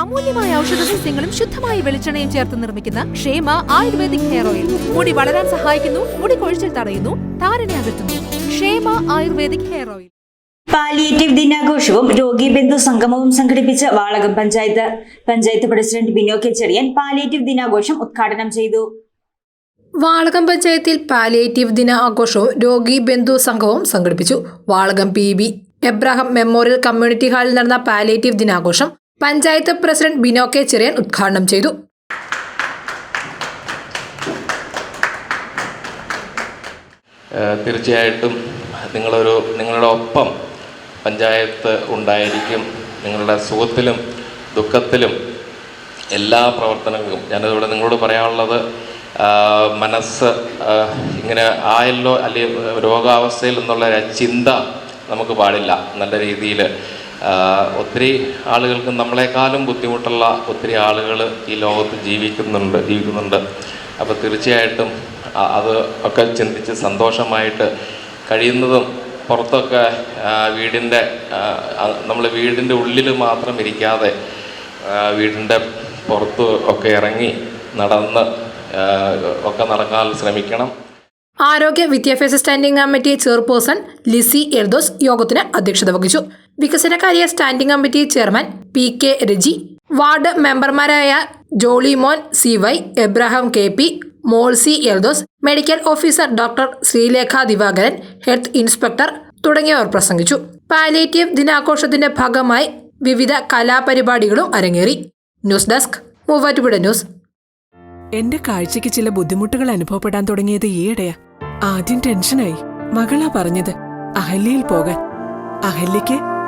അമൂല്യമായ ഔഷധ സസ്യങ്ങളും ശുദ്ധമായ വെളിച്ചെണ്ണയും ചേർത്ത് നിർമ്മിക്കുന്ന ക്ഷേമ ആയുർവേദിക് ഹെയർ ഓയിൽ. മുടി വളരാൻ സഹായിക്കുന്നു മുടി കൊഴിച്ചിൽ തടയുന്നു താരനെ അകറ്റുന്നു. Kshema ayurvedic hair oil. Palliative ദിനാഘോഷവും രോഗി ബന്ധു സംഗമവും സംഘടിപ്പിച്ച Valakam panchayat. Panchayat president Bino K Cherian palliative ദിനാഘോഷം ഉദ്ഘാടനം ചെയ്തു. വാളകം പഞ്ചായത്തിൽ പാലിയേറ്റീവ് ദിന ആഘോഷവും രോഗി ബന്ധു സംഘവും സംഘടിപ്പിച്ചു. Valakam P B Abraham memorial community ഹാളിൽ നടന്ന പാലിയേറ്റീവ് ദിനാഘോഷം പഞ്ചായത്ത് പ്രസിഡന്റ് ബിനോ കെ ചെറിയൻ ഉദ്ഘാടനം ചെയ്തു. തീർച്ചയായിട്ടും നിങ്ങളൊരു നിങ്ങളുടെ ഒപ്പം പഞ്ചായത്ത് ഉണ്ടായിരിക്കും. നിങ്ങളുടെ സുഖത്തിലും ദുഃഖത്തിലും എല്ലാ പ്രവർത്തനങ്ങൾക്കും ഞാനിതിവിടെ നിങ്ങളോട് പറയാനുള്ളത് മനസ്സ് ഇങ്ങനെ ആയല്ലോ അല്ലെങ്കിൽ രോഗാവസ്ഥയിൽ നിന്നുള്ള ചിന്ത നമുക്ക് പാടില്ല. നല്ല രീതിയിൽ ഒത്തിരി ആളുകൾക്ക് നമ്മളെക്കാളും ബുദ്ധിമുട്ടുള്ള ഒത്തിരി ആളുകൾ ഈ ലോകത്ത് ജീവിക്കുന്നുണ്ട് ജീവിക്കുന്നുണ്ട്. അപ്പോൾ തീർച്ചയായിട്ടും അത് ഒക്കെ ചിന്തിച്ച് സന്തോഷമായിട്ട് കഴിയുന്നതും പുറത്തൊക്കെ വീടിന്റെ നമ്മൾ വീടിന്റെ ഉള്ളിൽ മാത്രം ഇരിക്കാതെ വീടിന്റെ പുറത്ത് ഒക്കെ ഇറങ്ങി നടന്ന് ഒക്കെ നടക്കാൻ ശ്രമിക്കണം. ആരോഗ്യ വിദ്യാഭ്യാസ standing committee chairperson Lissy Eldose യോഗത്തിന് അധ്യക്ഷത വഹിച്ചു. വികസനകാര്യ standing committee chairman P K Reji ward മെമ്പർമാരായ Jolymon C Y Abraham K P Molsy Eldose medical officer doctor Sreelekha Divakaran health inspector തുടങ്ങിയവർ പ്രസംഗിച്ചു. പാലേറ്റീവ് ദിനാഘോഷത്തിന്റെ ഭാഗമായി വിവിധ കലാപരിപാടികളും അരങ്ങേറി. News desk Muvattupuzha news. എന്റെ കാഴ്ചയ്ക്ക് ചില ബുദ്ധിമുട്ടുകൾ അനുഭവപ്പെടാൻ തുടങ്ങിയത് ഈയിടെയാ. ആദ്യം ടെൻഷനായി. മകളാ പറഞ്ഞത് അഹല്യയിൽ പോകാൻ. അഹല്യയ്ക്ക്